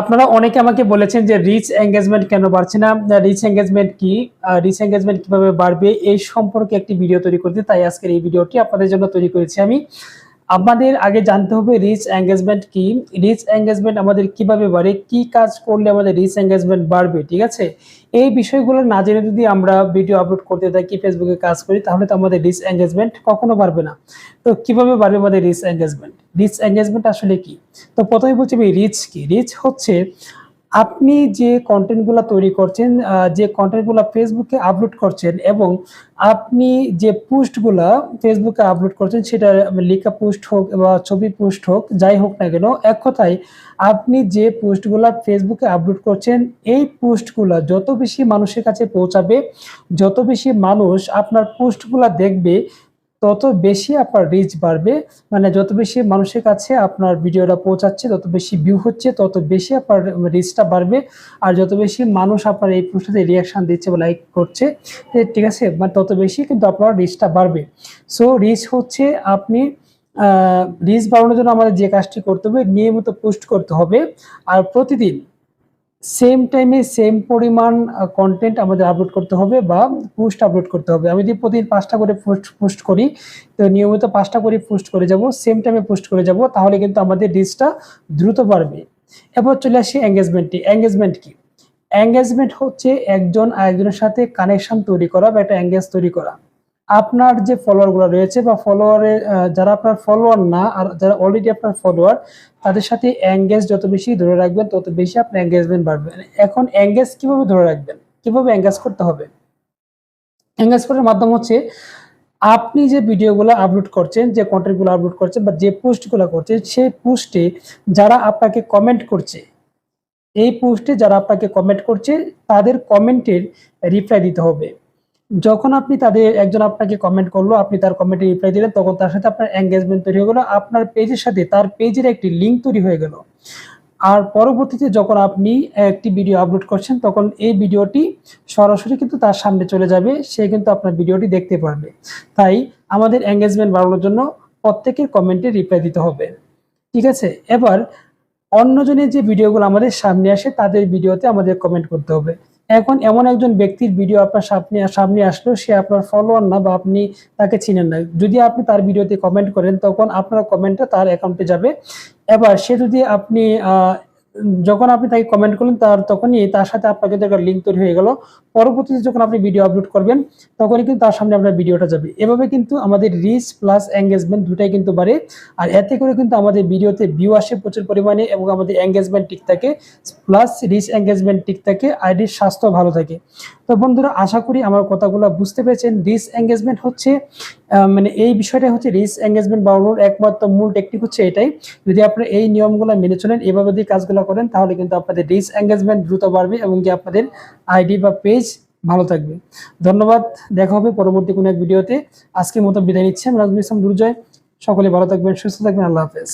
আপনারা অনেকে আমাকে বলেছেন যে রিচ এঙ্গেজমেন্ট কেন বাড়ছে না? রিচ এঙ্গেজমেন্ট কি? রিচ এঙ্গেজমেন্ট কীভাবে বাড়বে? এই সম্পর্কে একটি ভিডিও তৈরি করতে তাই আজকের এই ভিডিওটি আপনাদের জন্য তৈরি করেছি আমি। আমাদের আগে জানতে হবে রিচ এঙ্গেজমেন্ট কি? রিচ এঙ্গেজমেন্ট আমাদের কীভাবে বাড়ে? কি কাজ করলে আমাদের রিচ এঙ্গেজমেন্ট বাড়বে? ঠিক আছে? এই বিষয়গুলো না জেনে যদি আমরা ভিডিও আপলোড করতে থাকি ফেসবুকে কাজ করি, তাহলে তো আমাদের রিচ এঙ্গেজমেন্ট কখনো বাড়বে না। তো কীভাবে বাড়বে আমাদের রিচ এঙ্গেজমেন্ট রিচ এঙ্গেজমেন্ট আসলে কি? তো প্রথমে বলছি রিচ কি? রিচ হচ্ছে আপনি যে কন্টেন্টগুলো তৈরি করছেন যে কন্টেন্টগুলো ফেসবুকে আপলোড করছেন এবং আপনি যে পোস্টগুলা ফেসবুকে আপলোড করছেন সেটা লেখা পোস্ট হোক বা ছবি পোস্ট হোক, যাই হোক না কেন, এক কথায় আপনি যে পোস্টগুলো ফেসবুকে আপলোড করছেন, এই পোস্টগুলো যত বেশি মানুষের কাছে পৌঁছাবে, যত বেশি মানুষ আপনার পোস্টগুলো দেখবে তত বেশি আপনার রিচ বাড়বে। মানে যত বেশি মানুষের কাছে আপনার ভিডিওটা পৌঁছাচ্ছে, তত বেশি ভিউ হচ্ছে, তত বেশি আপনার রিচটা বাড়বে। আর যত বেশি মানুষ আপনার এই পোস্টটাতে রিয়াকশান দিচ্ছে বা লাইক করছে ঠিক আছে মানে তত বেশি কিন্তু আপনার রিচটা বাড়বে। সো রিচ হচ্ছে আপনি রিচ বাড়ানোর জন্য আমাদের যে কাজটি করতে হবে, নিয়মিত পোস্ট করতে হবে। আর প্রতিদিন সেম টাইমে সেম পরিমাণ কন্টেন্ট আমাদের আপলোড করতে হবে বা পোস্ট আপলোড করতে হবে। আমি যদি প্রতিদিন পাঁচটা করে পোস্ট পোস্ট করি, তো নিয়মিত পাঁচটা করে পোস্ট করে যাব সেম টাইমে পোস্ট করে যাব, তাহলে কিন্তু আমাদের রিচটা দ্রুত বাড়বে। এরপর চলে আসি এঙ্গেজমেন্টটি এঙ্গেজমেন্ট কি? এঙ্গেজমেন্ট হচ্ছে একজন আরেকজনের সাথে কানেকশন তৈরি করা বা একটা এঙ্গেজ তৈরি করা। আপনার যে ফলোয়ারগুলো রয়েছে বা ফলোয়ারে যারা আপনার ফলোয়ার না, আর যারা অলরেডি আপনার ফলোয়ার তাদের সাথে এঙ্গেজ যত বেশি ধরে রাখবেন, তত বেশি আপনার এঙ্গেজমেন্ট বাড়বে। এখন এঙ্গেজ কীভাবে ধরে রাখবেন? কীভাবে এঙ্গেজ করতে হবে? এঙ্গেজ করার মাধ্যম হচ্ছে, আপনি যে ভিডিওগুলো আপলোড করছেন, যে কন্টেন্টগুলো আপলোড করছেন বা যে পোস্টগুলো করছেন, সেই পোস্টে যারা আপনাকে কমেন্ট করছে, এই পোস্টে যারা আপনাকে কমেন্ট করছে, তাদের কমেন্টের রিপ্লাই দিতে হবে। যখন আপনি তাদের, একজন আপনাকে কমেন্ট করল, আপনি তার কমেন্টে রিপ্লাই দিলেন, তখন তার সাথে আপনার এঙ্গেজমেন্ট তৈরি হয়ে গেলো, আপনার পেজের সাথে তার পেজের একটি লিঙ্ক তৈরি হয়ে গেল। আর পরবর্তীতে যখন আপনি একটি ভিডিও আপলোড করছেন, তখন এই ভিডিওটি সরাসরি কিন্তু তার সামনে চলে যাবে, সে কিন্তু আপনার ভিডিওটি দেখতে পারবে। তাই আমাদের এঙ্গেজমেন্ট বাড়ানোর জন্য প্রত্যেকের কমেন্টে রিপ্লাই দিতে হবে। ঠিক আছে? এবার অন্যজনের যে ভিডিওগুলো আমাদের সামনে আসে, তাদের ভিডিওতে আমাদের কমেন্ট করতে হবে। এখন এমন একজন ব্যক্তির ভিডিও আপনার সামনে সামনে আসলো, সে আপনার ফলোয়ার না বা আপনি তাকে চিনেন না। যদি আপনি তার ভিডিওতে কমেন্ট করেন, তখন আপনার কমেন্টটা তার অ্যাকাউন্টে যাবে। এবার সে যদি আপনি যখন আপনি তাকে কমেন্ট করলেন, তার তখনই তার সাথে আপনার কিন্তু একটা লিঙ্ক তৈরি হয়ে গেল। পরবর্তীতে যখন আপনি ভিডিও আপলোড করবেন, তখনই কিন্তু তার সামনে আপনার ভিডিওটা যাবে। এভাবে কিন্তু আমাদের রিচ প্লাস এঙ্গেজমেন্ট দুটাই কিন্তু বাড়ে। আর এতে করে কিন্তু আমাদের ভিডিওতে ভিউ আসে প্রচুর পরিমাণে এবং আমাদের এঙ্গেজমেন্ট ঠিক থাকে প্লাস রিচ এঙ্গেজমেন্ট ঠিক থাকে আইডির স্বাস্থ্য ভালো থাকে। তো বন্ধুরা, আশা করি আমার কথাগুলো বুঝতে পেরেছেন। রিচ এঙ্গেজমেন্ট হচ্ছে মানে এই বিষয়টা হচ্ছে রিচ এঙ্গেজমেন্ট বাড়ানোর একমাত্র মূল টেকনিক হচ্ছে এটাই। যদি আপনারা এই নিয়মগুলো মেনে চলেন, এভাবে যদি কাজগুলো করেন, তাহলে কিন্তু আপনাদের রিচ এঙ্গেজমেন্ট দ্রুত বাড়বে এবং কি আপনাদের আইডি বা পেজ ভালো থাকবে। ধন্যবাদ, দেখা হবে পরবর্তী কোনো এক ভিডিওতে। আজকের মতো বিদায় নিচ্ছি আমি রাজবীর ইসলাম দুর্জয়। সকলে ভালো থাকবেন, সুস্থ থাকবেন, আল্লাহ হাফেজ।